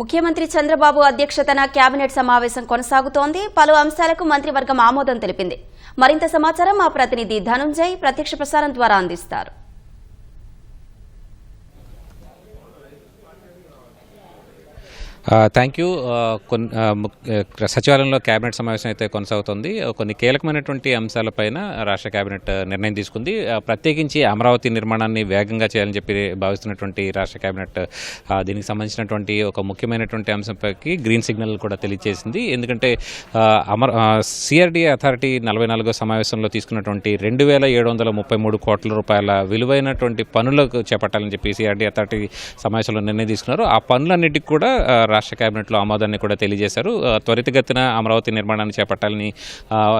ముఖ్యమంత్రి చంద్రబాబు అధ్యక్షతన కేబినెట్ సమావేశం కొనసాగుతోంది. పలు అంశాలకు మంత్రివర్గం ఆమోదం తెలిపింది. మరింత సమాచారం మా ప్రతినిధి ధనుంజయ్ ప్రత్యక్ష ప్రసారం ద్వారా అందిస్తారు. థ్యాంక్ యూ కొన్ని సచివాలయంలో కేబినెట్ సమావేశం అయితే కొనసాగుతుంది. Uh, కొన్ని కీలకమైనటువంటి అంశాలపైన రాష్ట్ర కేబినెట్ uh, నిర్ణయం తీసుకుంది. Uh, ప్రత్యేకించి అమరావతి నిర్మాణాన్ని వేగంగా చేయాలని చెప్పి భావిస్తున్నటువంటి రాష్ట్ర కేబినెట్ దీనికి సంబంధించినటువంటి ఒక ముఖ్యమైనటువంటి అంశంపైకి గ్రీన్ సిగ్నల్ కూడా తెలియజేసింది ఎందుకంటే అమర సిఆర్డి అథారిటీ నలభై నాలుగో సమావేశంలో తీసుకున్నటువంటి రెండు వేల ఏడు వందల ముప్పై మూడు కోట్ల రూపాయల విలువైనటువంటి పనులకు చేపట్టాలని చెప్పి సిఆర్డి అథారిటీ సమావేశంలో నిర్ణయం తీసుకున్నారు. ఆ పనులన్నిటికీ కూడా రాష్ట్ర కేబినెట్లో ఆమోదాన్ని కూడా తెలియజేశారు. త్వరితగతిన అమరావతి నిర్మాణాన్ని చేపట్టాలని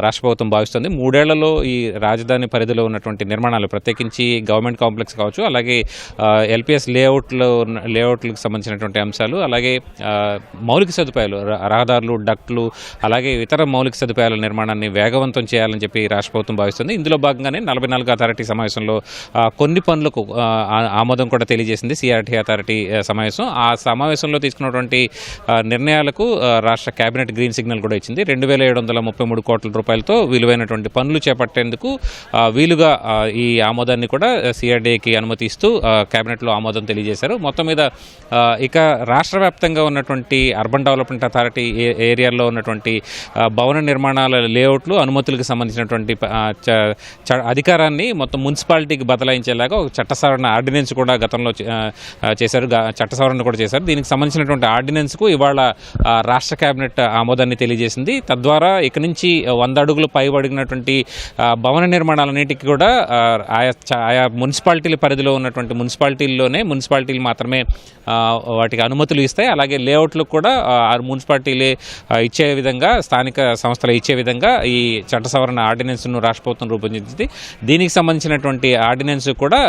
రాష్ట్ర ప్రభుత్వం భావిస్తుంది. మూడేళ్ళలో ఈ రాజధాని పరిధిలో ఉన్నటువంటి నిర్మాణాలు ప్రత్యేకించి గవర్నమెంట్ కాంప్లెక్స్ కావచ్చు అలాగే ఎల్పిఎస్ లేఅవుట్లో ఉన్న లేఅవుట్లకు సంబంధించినటువంటి అంశాలు అలాగే మౌలిక సదుపాయాలు రహదారులు డక్ట్లు అలాగే ఇతర మౌలిక సదుపాయాల నిర్మాణాన్ని వేగవంతం చేయాలని చెప్పి రాష్ట్ర ప్రభుత్వం భావిస్తుంది. ఇందులో భాగంగానే నలభై నాలుగు అథారిటీ సమావేశంలో కొన్ని పనులకు ఆమోదం కూడా తెలియజేసింది. సిఆర్టీ అథారిటీ సమావేశం. ఆ సమావేశంలో తీసుకున్నటువంటి నిర్ణయాలకు రాష్ట్ర కేబినెట్ గ్రీన్ సిగ్నల్ కూడా ఇచ్చింది. రెండు వేల ఏడు వందల ముప్పై మూడు కోట్ల రూపాయలతో విలువైనటువంటి పనులు చేపట్టేందుకు వీలుగా ఈ ఆమోదాన్ని కూడా సిఆర్డీకి అనుమతి ఇస్తూ కేబినెట్లో ఆమోదం తెలియజేశారు. మొత్తం మీద ఇక రాష్ట్ర వ్యాప్తంగా ఉన్నటువంటి అర్బన్ డెవలప్మెంట్ అథారిటీ ఏ- ఏరియాల్లో ఉన్నటువంటి భవన నిర్మాణాల లేఅవుట్లు అనుమతులకు సంబంధించినటువంటి అధికారాన్ని మొత్తం మున్సిపాలిటీకి బదలాయించేలాగా ఒక చట్ట సవరణ ఆర్డినెన్స్ కూడా గతంలో చేశారు. చట్ట సవరణ కూడా చేశారు. దీనికి సంబంధించినటువంటి మెయింటెనెన్స్కు ఇవాళ రాష్ట్ర కేబినెట్ ఆమోదాన్ని తెలియజేసింది. తద్వారా ఇక నుంచి వంద అడుగులు పైబడినటువంటి భవన నిర్మాణాలన్నిటికీ కూడా ఆయా ఆయా మున్సిపాలిటీల పరిధిలో ఉన్నటువంటి మున్సిపాలిటీల్లోనే మున్సిపాలిటీలు మాత్రమే వాటికి అనుమతులు ఇస్తాయి. అలాగే లేఅవుట్లకు కూడా ఆ, మున్సిపాలిటీలే ఇచ్చే విధంగా స్థానిక సంస్థలు ఇచ్చే విధంగా ఈ చట్ట సవరణ ఆర్డినెన్స్ను రాష్ట్ర ప్రభుత్వం రూపొందించింది. దీనికి సంబంధించినటువంటి ఆర్డినెన్స్ కూడా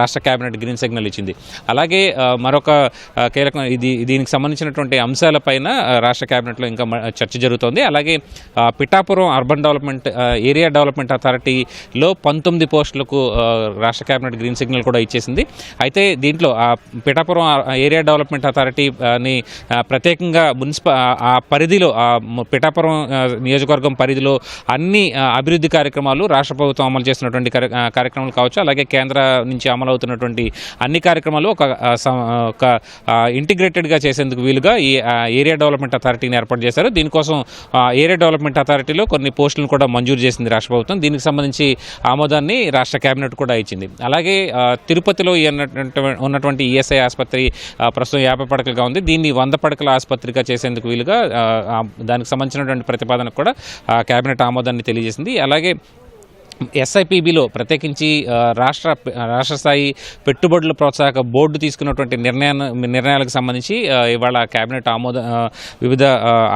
రాష్ట్ర కేబినెట్ గ్రీన్ సిగ్నల్ ఇచ్చింది. అలాగే మరొక కీలకం ఇది దీనికి సంబంధించినటువంటి అంశాలపైన రాష్ట్ర కేబినెట్లో ఇంకా చర్చ జరుగుతోంది. అలాగే Pithapuram urban development area development అథారిటీలో పంతొమ్మిది పోస్టులకు రాష్ట్ర కేబినెట్ గ్రీన్ సిగ్నల్ కూడా ఇచ్చేసింది. అయితే దీంట్లో ఆ పిఠాపురం ఏరియా డెవలప్మెంట్ అథారిటీ ప్రత్యేకంగా మున్సిపల్ ఆ పరిధిలో పిఠాపురం నియోజకవర్గం పరిధిలో అన్ని అభివృద్ధి కార్యక్రమాలు రాష్ట్ర ప్రభుత్వం అమలు చేస్తున్నటువంటి కార్యక్రమాలు కావచ్చు అలాగే కేంద్ర నుంచి అమలు అవుతున్నటువంటి అన్ని కార్యక్రమాలు ఒక ఇంటిగ్రేటెడ్గా చేసే ఒక ఇంటిగ్రేటెడ్గా చేసేందుకు వీలుగా ఈ ఏరియా డెవలప్మెంట్ అథారిటీని ఏర్పాటు చేశారు. దీనికోసం ఏరియా డెవలప్మెంట్ అథారిటీలో కొన్ని పోస్టులను కూడా మంజూరు చేసింది రాష్ట్ర ప్రభుత్వం. దీనికి సంబంధించి ఆమోదాన్ని రాష్ట్ర కేబినెట్ కూడా ఇచ్చింది. అలాగే తిరుపతిలో ఉన్నటువంటి- ఉన్నటువంటి ఈఎస్ఐ ఆసుపత్రి ప్రస్తుతం యాభై పడకలుగా ఉంది. దీన్ని వంద పడకల ఆసుపత్రిగా చేసేందుకు వీలుగా దానికి సంబంధించినటువంటి ప్రతిపాదనకు కూడా కేబినెట్ ఆమోదాన్ని తెలియజేసింది. అలాగే ఎస్ఐపిబిలో ప్రత్యేకించి రాష్ట్ర రాష్ట్ర స్థాయి పెట్టుబడుల ప్రోత్సాహక బోర్డు తీసుకున్నటువంటి నిర్ణయాన్ని నిర్ణయాలకు సంబంధించి ఇవాళ కేబినెట్ ఆమోద వివిధ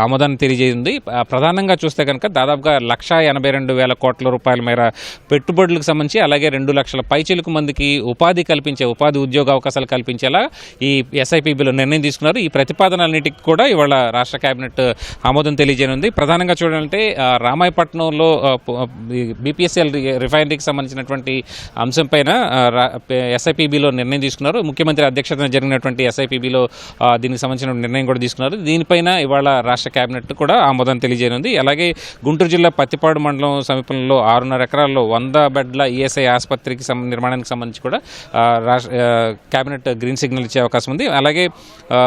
ఆమోదాన్ని తెలియజేసింది ప్రధానంగా చూస్తే కనుక దాదాపుగా లక్ష ఎనభై రెండు వేల కోట్ల రూపాయల మేర పెట్టుబడులకు సంబంధించి అలాగే రెండు లక్షల పైచిలకు మందికి ఉపాధి కల్పించే ఉపాధి ఉద్యోగ అవకాశాలు కల్పించేలా ఈ ఎస్ఐపిబిలో నిర్ణయం తీసుకున్నారు. ఈ ప్రతిపాదనలన్నిటికీ కూడా ఇవాళ రాష్ట్ర కేబినెట్ ఆమోదం తెలియజేయనుంది. ప్రధానంగా చూడాలంటే రామాయపట్నంలో బీపీఎస్ఎల్ రిఫైనరీకి సంబంధించినటువంటి అంశంపైన ఎస్ఐపిబిలో నిర్ణయం తీసుకున్నారు. ముఖ్యమంత్రి అధ్యక్షతన జరిగినటువంటి ఎస్ఐపిబిలో దీనికి సంబంధించిన నిర్ణయం కూడా తీసుకున్నారు. దీనిపైన ఇవాళ రాష్ట్ర కేబినెట్ కూడా ఆమోదం తెలియజేయనుంది. అలాగే గుంటూరు జిల్లా పత్తిపాడు మండలం సమీపంలో ఆరున్నర ఎకరాల్లో వంద బెడ్ల ఈఎస్ఐ ఆసుపత్రికి నిర్మాణానికి సంబంధించి కూడా రాష్ట్ర కేబినెట్ గ్రీన్ సిగ్నల్ ఇచ్చే అవకాశం ఉంది. అలాగే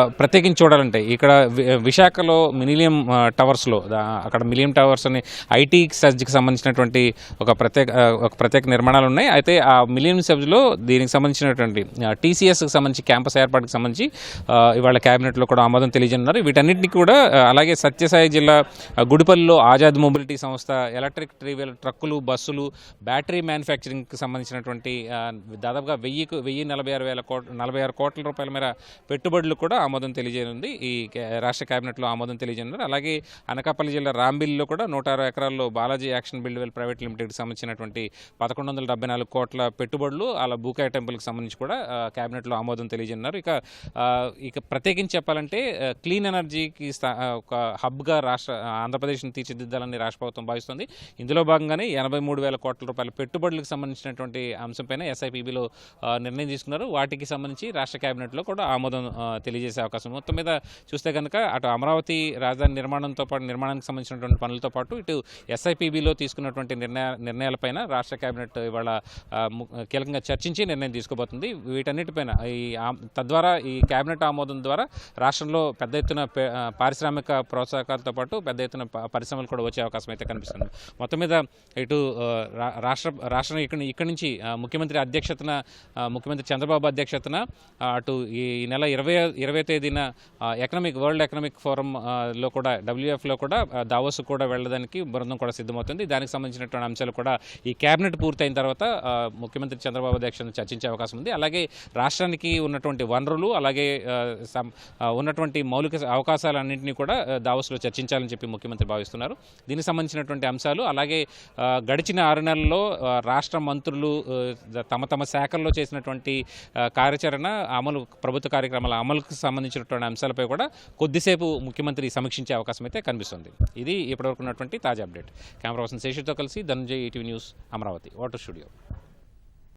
ప్రత్యేకించి చూడాలంటే ఇక్కడ వి- విశాఖలో మిలినియం టవర్స్లో అక్కడ మిలియం టవర్స్ అని ఐటీ సర్జ్కి సంబంధించినటువంటి ఒక ప్రత్యేక ఒక ప్రత్యేక నిర్మాణాలు ఉన్నాయి. అయితే ఆ మిలియం సబ్జ్లో దీనికి సంబంధించినటువంటి టీసీఎస్కి సంబంధించి క్యాంపస్ ఏర్పాటుకు సంబంధించి ఇవాళ క్యాబినెట్లో కూడా ఆమోదం తెలియజేస్తున్నారు. వీటన్నిటిని కూడా అలాగే సత్యసాయి జిల్లా గుడిపల్లిలో ఆజాద్ మొబిలిటీ సంస్థ ఎలక్ట్రిక్ ట్రీవెల్ ట్రక్కులు బస్సులు బ్యాటరీ మ్యానుఫ్యాక్చరింగ్కి సంబంధించినటువంటి దాదాపుగా వెయ్యికు వెయ్యి నలభై ఆరు వేల కోట్ల నలభై ఆరు కోట్ల రూపాయల మేర పెట్టుబడులు కూడా ఆమోదం తెలియజేయనుంది. ఈ రాష్ట్ర కేబినెట్లో ఆమోదం తెలియజేయనున్నారు. అలాగే అనకాపల్లి జిల్లా రాంబిల్లో కూడా నూట ఆరు ఎకరాల్లో బాలాజీ యాక్షన్ బిల్డ్వెల్ ప్రైవేట్ లిమిటెడ్కి సంబంధించి సంబంధించినటువంటి పదకొండు వందల డెబ్బై నాలుగు కోట్ల పెట్టుబడులు అలా బూకాయ టెంపుల్కి సంబంధించి కూడా క్యాబినెట్లో కేబినెట్లో ఆమోదం తెలియజేన్నారు ఇక ఇక ప్రత్యేకించి చెప్పాలంటే క్లీన్ ఎనర్జీకి స్థా- ఒక హబ్గా రాష్ట్ర ఆంధ్రప్రదేశ్ని తీర్చిదిద్దాలని రాష్ట్ర ప్రభుత్వం భావిస్తుంది. ఇందులో భాగంగానే ఎనభై మూడు వేల కోట్ల రూపాయల పెట్టుబడులకు సంబంధించినటువంటి అంశంపైన ఎస్ఐపిబిలో నిర్ణయం తీసుకున్నారు. వాటికి సంబంధించి రాష్ట్ర కేబినెట్లో కూడా ఆమోదం తెలియజేసే అవకాశం మొత్తం మీద చూస్తే కనుక అటు అమరావతి రాజధాని నిర్మాణంతో పాటు నిర్మాణానికి సంబంధించినటువంటి పనులతో పాటు ఇటు ఎస్ఐపిబిలో తీసుకున్నటువంటి నిర్ణయ నిర్ణయాలపైన రాష్ట్ర కేబినెట్ ఇవాళ కీలకంగా చర్చించి నిర్ణయం తీసుకోబోతుంది. వీటన్నిటిపైన ఈ తద్వారా ఈ కేబినెట్ ఆమోదం ద్వారా రాష్ట్రంలో పెద్ద ఎత్తున పారిశ్రామిక ప్రోత్సాహకాలతో పాటు పెద్ద ఎత్తున పరిశ్రమలు కూడా వచ్చే అవకాశం అయితే కనిపిస్తుంది. మొత్తం మీద ఇటు రా- రాష్ట్ర రాష్ట్రం ఇక్కడ ఇక్కడి నుంచి ముఖ్యమంత్రి అధ్యక్షతన ముఖ్యమంత్రి చంద్రబాబు అధ్యక్షతన అటు ఈ నెల ఇరవై ఇరవై తేదీన ఎకనామిక్ వరల్డ్ ఎకనామిక్ ఫోరంలో లో కూడా డబ్ల్యూఎఫ్లో కూడా దావోస్ కూడా వెళ్ళడానికి బృందం కూడా సిద్ధమవుతుంది. దానికి సంబంధించినటువంటి అంశాలు కూడా ఈ కేబినెట్ పూర్తయిన తర్వాత ముఖ్యమంత్రి చంద్రబాబు అధ్యక్షతన చర్చించే అవకాశం ఉంది. అలాగే రాష్ట్రానికి ఉన్నటువంటి వనరులు అలాగే ఉన్నటువంటి మౌలిక అవకాశాలన్నింటినీ కూడా దావస్లో చర్చించాలని చెప్పి ముఖ్యమంత్రి భావిస్తున్నారు. దీనికి సంబంధించినటువంటి అంశాలు అలాగే గడిచిన ఆరు నెలల్లో రాష్ట్ర మంత్రులు తమ తమ శాఖల్లో చేసినటువంటి కార్యాచరణ అమలు ప్రభుత్వ కార్యక్రమాల అమలుకు సంబంధించినటువంటి అంశాలపై కూడా కొద్దిసేపు ముఖ్యమంత్రి సమీక్షించే అవకాశం అయితే కనిపిస్తుంది. ఇది ఇప్పటివరకు ఉన్నటువంటి తాజా అప్డేట్. కెమెరా పర్సన్ శేషుతో కలిసి Dhananjay ETV News Amravati. Auto Studio.